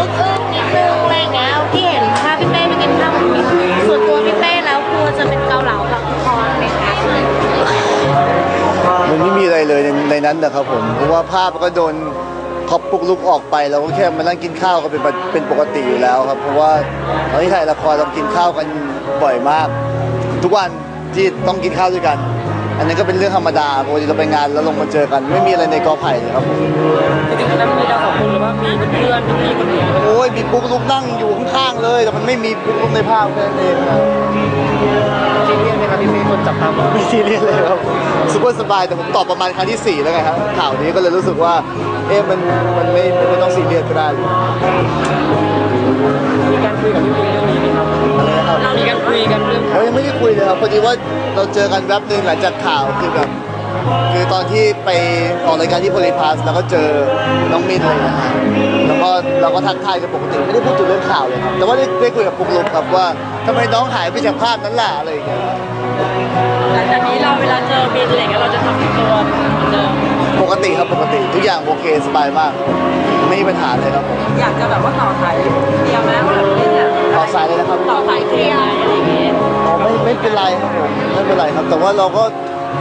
อึ้งอึ้งนิดนึงอะไรอย่างเงี้ยที่เห็นภาพพี่เป้ไปกินข้าวกับมิ้ส่วนตัวพี่เป้แล้วกลัวจะเป็นเกาเหลากับคอนไหมคะมันไม่มีอะไรเลยในในนั้นนะครับผม เพราะว่าภาพก็โดนครอบปุกลุกออกไปเราก็แค่มานั่งกินข้าวก็เป็นปกเป็นปกติอยู่แล้วครับ เพราะว่าตอนที่ถ่ายละครเรากินข้าวกันบ่อยมาก ทุกวันที่ต้องกินข้าวด้วยกัน อันนี้ก็เป็นเรื่องธรรมดาปกติเราไปงานแล้วลงมาเจอกัน ไม่มีอะไรในกอไผ่เลยครับผมจริงๆแล้วมีเราสองคนหรือว่ามีเพื่อนๆพี่คนอื่นโอ้ยมีปุ๊กลุกนั่งอยู่ข้างๆเลย แต่มันไม่มีปุ๊กลุกในภาพแค่นั้นเองครับซีเรียสไหมครับพี่เป้คนจับตามองไม่ซีเรียสเลยครับซุปเปอร์สบายแต่ผมตอบประมาณครั้งที่4แล้วไงครับข่าวนี้ก็เลยรู้สึกว่าเอ๊ะมันมันไม่ไม่ต้องซีเรียสก็ได้เลยมีการคุยกับพี่เป้เรื่องนี้ไหมครับ เรื่องเรายังไม่ได้คุยเลยครับพอดีว่าเราเจอกันแวบหนึ่งหลังจากข่าวคือแบบคือตอนที่ไปออกรายการที่โพลิพาสแล้วก็เจอน้องมินเลยนะฮะแล้วก็เราก็ทักทายกันปกติไม่ได้พูดถึงเรื่องข่าวเลยครับแต่ว่าได้ได้คุยกับปุ๊กลุกครับว่าทำไมน้องหายไปจากภาพนั้นล่ะอะไรอย่างเงี้ยหลังจากนี้เราเวลาเจอบินอะไรเงี้ยเราจะทำตัวเหมือนเดิมปกติครับปกติทุกอย่างโอเคสบายมาก ไม่มีปัญหาเลยครับผมอยากจะแบบว่าต่อสายเดียวไหมว่าแบบเล่นเนี่ยต่อสายเลยนะครับ ต่อสายเค ไม่ไม่เป็นไรครับผมไม่เป็นไรครับ แต่ว่าเราก็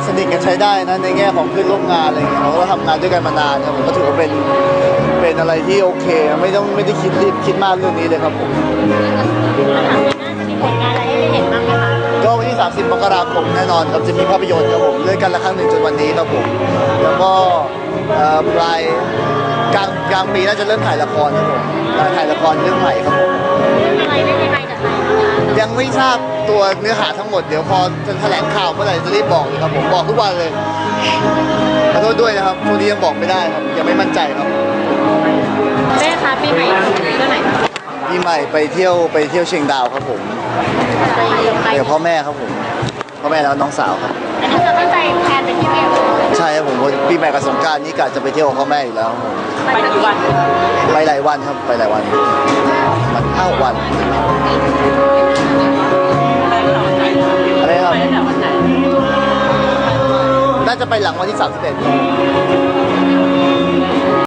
สนิทกันใช้ได้นะในแง่ของเพื่อนร่วมงานอะไรอย่างเงี้ยเราก็ทำงานด้วยกันมานานครับผมก็ถือว่าเป็นเป็นอะไรที่โอเค ไม่ต้องไม่ได้คิดรีบคิดมากเรื่องนี้เลยครับผมแล้วถามว่าน่าจะมีผลงานอะไรให้ได้เห็นบ้างไหมคะก็วันที่ 30 มกราคมแน่นอนครับจะมีภาพยนตร์ครับผมเลื่อนกันละครั้งหนึ่งจนวันนี้ครับผมแล้วก็เอ่อปลายกลางกลางปีน่าจะเริ่มถ่ายละครครับผมถ่ายละครเรื่องใหม่ครับผมเรื่องอะไรได้ยังไงกับใครบ้างคะ ยังไม่ทราบตัวเนื้อหาทั้งหมดเดี๋ยวพอจะแถลงข่าวเมื่อไหร่จะรีบบอกเลยครับผมบอกทุกวันเลยขอโทษด้วยนะครับช่วงนี้ยังบอกไม่ได้ครับยังไม่มั่นใจครับเป้คะปีใหม่เที่ยวไหนคะพี่ใหม่ไปเที่ยวไปเที่ยวเชียงดาวครับผมไปไปเดี๋ยวพ่อแม่ครับผมพ่อแม่แล้วน้องสาวครับอันนี้จะตั้งใจแพลนไปที่เมียเลยใช่ครับผมเพราะปีใหม่กับสงกรารนี้กะจะไปเที่ยวกับพ่อแม่อยู่แล้วครับผมไปกี่วันไปหลายวันครับไปหลายวันมันห้าหกวัน จะไปหลังวันที่31